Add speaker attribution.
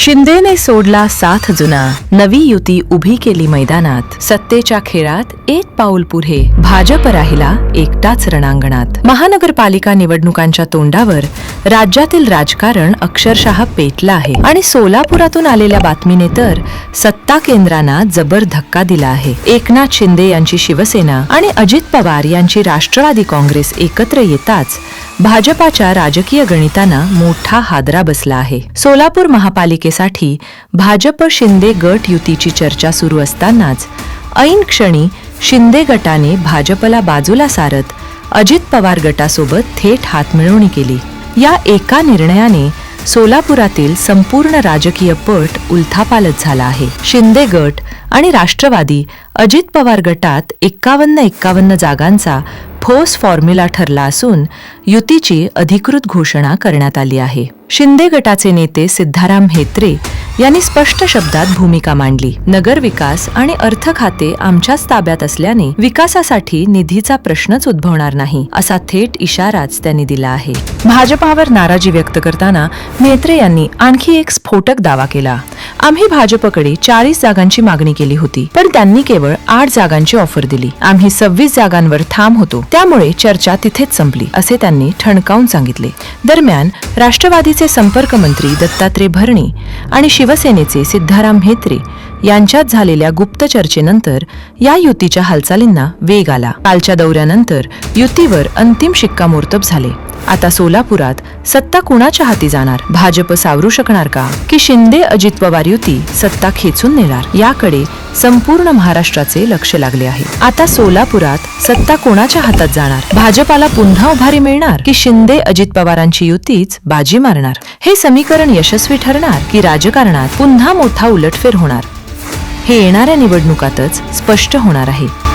Speaker 1: शिंदेने सोडला साथ जुना. नवी युती उभी केली मैदानात. सत्तेच्या खेळात एक पाऊल पुढे. भाजप राहिला एकटाच रणांगणात. महानगरपालिका निवडणुकांच्या तोंडावर राज्यातील राजकारण अक्षरशः पेटलं आहे. आणि सोलापुरातून आलेल्या बातमीने तर सत्ता केंद्रांना जबर धक्का दिला आहे. एकनाथ शिंदे यांची शिवसेना आणि अजित पवार यांची राष्ट्रवादी काँग्रेस एकत्र येताच भाजपाच्या राजकीय गणितांना मोठा हादरा बसला आहे. सोलापूर महापालिके महापालिकेसाठी भाजप शिंदे गट युतीची चर्चा सुरू असतानाच ऐन क्षणी शिंदे गटाने भाजपला बाजूला सारत अजित पवार गटासोबत थेट हातमिळवणी केली. या एका निर्णयाने सोलापुरातील संपूर्ण राजकीय पट उलथापालत झाला आहे. शिंदे गट आणि राष्ट्रवादी अजित पवार गटात एक्कावन्न एक्कावन्न जागांचा ठोस फॉर्म्युला ठरला असून युतीची अधिकृत घोषणा करण्यात आली आहे. शिंदे गटाचे नेते सिद्धाराम हेत्रे यांनी स्पष्ट शब्दात भूमिका मांडली. नगर विकास आणि अर्थ खाते आमच्याच ताब्यात असल्याने विकासासाठी निधीचा प्रश्नच उद्भवणार नाही असा थेट इशाराच त्यांनी दिला आहे. भाजपावर नाराजी व्यक्त करताना म्हेत्रे यांनी आणखी एक स्फोटक दावा केला. आम्ही भाजपकडे चाळीस जागांची मागणी केली होती पण त्यांनी केवळ आठ जागांची ऑफर दिली. आम्ही सव्वीस जागांवर थांब होतो त्यामुळे चर्चा तिथेच संपली असे त्यांनी ठणकावून सांगितले. दरम्यान राष्ट्रवादीचे संपर्क मंत्री दत्तात्रय भरणे आणि शिवसेनेचे सिद्धाराम म्हेत्रे यांच्यात झालेल्या गुप्त चर्चेनंतर या युतीच्या हालचालींना वेग आला. कालच्या दौऱ्यानंतर युतीवर अंतिम शिक्कामोर्तब झाले. आता सोलापुरात सत्ता कुणाच्या हाती जाणार? भाजप सावरू शकणार का? की शिंदे अजित पवार युती सत्ता खेचून नेणार? याकडे संपूर्ण महाराष्ट्राचे लक्ष लागले आहे. आता सोलापुरात सत्ता कोणाच्या हातात जाणार? भाजपाला पुन्हा उभारी मिळणार? की शिंदे अजित पवारांची युतीच बाजी मारणार? हे समीकरण यशस्वी ठरणार की राजकारणात पुन्हा मोठा उलटफेर होणार? हे येणाऱ्या निवडणुकातच स्पष्ट होणार आहे.